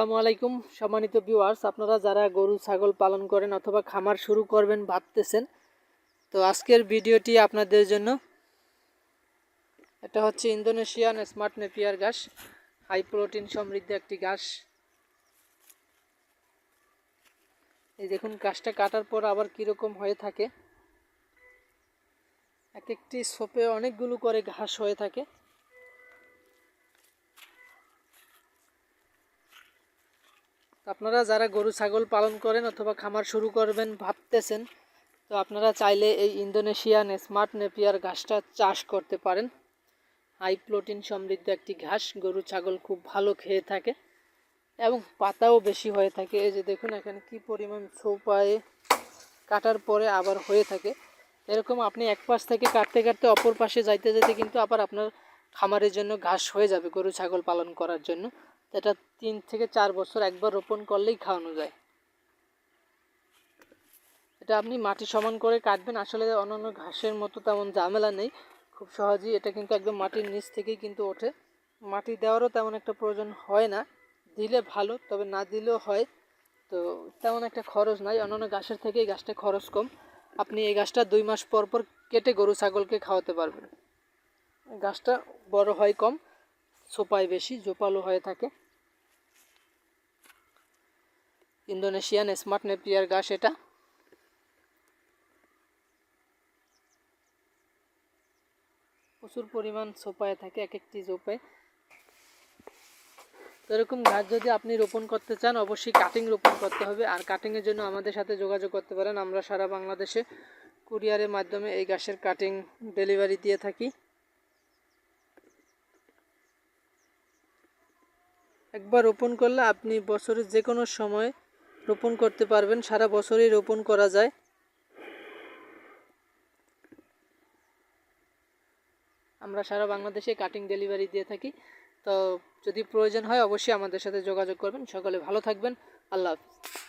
আসসালামু আলাইকুম, সম্মানিত ভিউয়ার্স আপনারা যারা গরু, ছাগল পালন করেন অথবা খামার শুরু করবেন ভাবতেছেন, তো আজকের ভিডিওটি আপনাদের জন্য। এটা হচ্ছে ইন্দোনেশিয়ান স্মার্ট নেপিয়ার ঘাস, হাই প্রোটিন সমৃদ্ধ একটি ঘাস। এই দেখুন গাছটা কাটার পর আবার কীরকম হয়ে থাকে। এক একটি সোপে অনেকগুলো করে ঘাস হয়ে থাকে। আপনারা যারা গরু, ছাগল পালন করেন অথবা খামার শুরু করবেন, ভাবতেছেন, তো আপনারা চাইলে এই ইন্দোনেশিয়ান স্মার্ট নেপিয়ার ঘাসটা চাষ করতে পারেন। হাই প্রোটিন সমৃদ্ধ একটি ঘাস, গরু, ছাগল খুব ভালো খেয়ে থাকে এবং পাতাও বেশি হয়ে থাকে। এই যে দেখুন এখানে কি পরিমাণ ছোপায়ে কাটার পরে আবার হয়ে থাকে। এরকম আপনি এক পাশ থেকে কাটতে কাটতে অপর পাশে যাইতে যেতে কিন্তু আবার আপনার খামারের জন্য ঘাস হয়ে যাবে গরু, ছাগল পালন করার জন্য। এটা তিন থেকে চার বছর একবার রোপণ করলেই খাওয়ানো যায়। এটা আপনি মাটি সমান করে কাটবেন, আসলে অন্যান্য ঘাসের মতো তেমন ঝামেলা নেই। খুব সহজেই এটা কিন্তু একদম মাটির নিচ থেকেই কিন্তু ওঠে। মাটি দেওয়ারও তেমন একটা প্রয়োজন হয় না। দিলে ভালো, তবে না দিলেও হয়। তো তেমন একটা খরচ নাই। অন্যান্য ঘাসের থেকে এই গাছটা খরচ কম। আপনি এই গাছটা দুই মাস পর পর কেটে গরু, ছাগলকে খাওয়াতে পারবেন। গাছটা বড় হয় কম। সোপায় বেশি, জোপালো হয়ে থাকে। ইন্দোনেশিয়ান স্মার্ট নেপিয়ার গাছ এটা। প্রচুর পরিমাণ সোপায় থাকে, এক একটি জোপায়। তো এরকম গাছ যদি আপনি রোপণ করতে চান, অবশ্যই কাটিং রোপণ করতে হবে। আর কাটিংয়ের জন্য আমাদের সাথে যোগাযোগ করতে পারেন। আমরা সারা বাংলাদেশে কুরিয়ারের মাধ্যমে এই গাছের কাটিং ডেলিভারি দিয়ে থাকি। একবার রোপণ করলে আপনি বছরের যে কোনো সময় রোপণ করতে পারবেন, সারা বছরই রোপণ করা যায়। আমরা সারা বাংলাদেশে কাটিং ডেলিভারি দিয়ে থাকি। তো যদি প্রয়োজন হয় অবশ্যই আমাদের সাথে যোগাযোগ করবেন। সকলে ভালো থাকবেন। আল্লাহ হাফিজ।